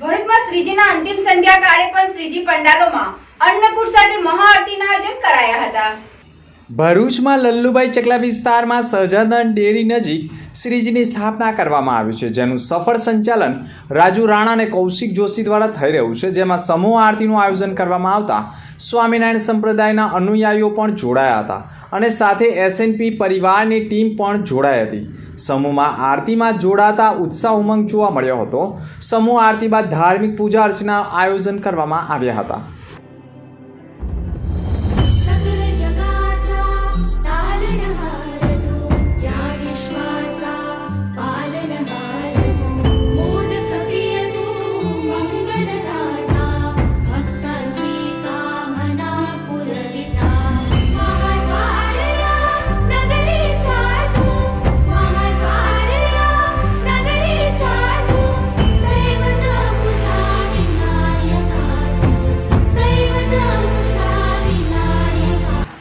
ભરૂચમાં શ્રીજીના અંતિમ સંધ્યા કાળે પણ શ્રીજી પંડાલોમાં અન્નકૂટ સાથે મહાઆરતીના આયોજન કરાયા હતા. ભરૂચમાં લલ્લુભાઈ ચકલા વિસ્તારમાં સહજાનંદ ડેરી નજીક શ્રીજીની સ્થાપના કરવામાં આવી છે, જેનું સફળ સંચાલન રાજુ રાણા અને કૌશિક જોશી દ્વારા થઈ રહ્યું છે, જેમાં સમૂહ આરતીનું આયોજન કરવામાં આવતા સ્વામિનારાયણ સંપ્રદાયના અનુયાયીઓ પણ જોડાયા હતા અને સાથે એસએનપી પરિવારની ટીમ પણ જોડાઈ હતી. સમૂહમાં આરતીમાં જોડાતા ઉત્સાહ ઉમંગ જોવા મળ્યો હતો. સમૂહ આરતી બાદ ધાર્મિક પૂજા અર્ચના આયોજન કરવામાં આવ્યા હતા.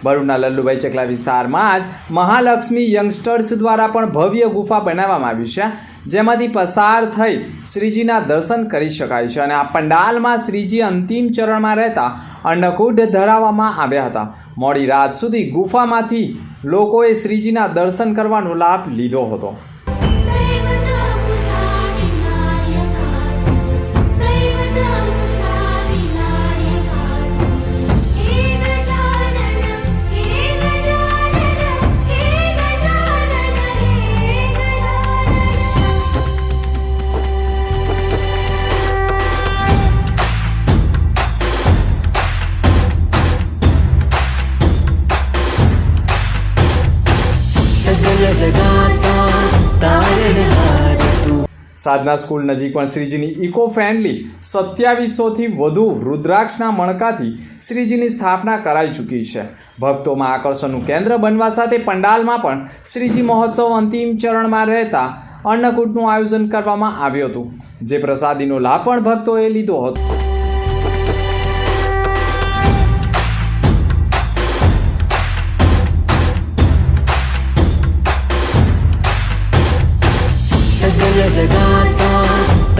ભરૂચના લલ્લુભાઈ ચકલા વિસ્તારમાં જ મહાલક્ષ્મી યંગસ્ટર્સ દ્વારા પણ ભવ્ય ગુફા બનાવવામાં આવી છે. જેમાંથી પસાર થઈ શ્રીજીના દર્શન કરી શકાય છે અને આ પંડાલમાં શ્રીજી અંતિમ ચરણમાં રહેતા અન્નકૂટ ધરાવવામાં આવ્યા હતા. મોડી રાત સુધી ગુફામાંથી લોકોએ શ્રીજીના દર્શન કરવાનો લાભ લીધો હતો. સાધના સ્કૂલ નજીક પણ શ્રીજીની ઇકો ફ્રેન્ડલી સત્યાવીસોથી વધુ રુદ્રાક્ષના મણકાથી શ્રીજીની સ્થાપના કરાઈ ચૂકી છે. ભક્તોમાં આકર્ષણનું કેન્દ્ર બનવા સાથે પંડાલમાં પણ શ્રીજી મહોત્સવ અંતિમ ચરણમાં રહેતા અન્નકૂટનું આયોજન કરવામાં આવ્યું હતું. જે પ્રસાદીનો લાભ પણ ભક્તોએ લીધો હતો. llegar.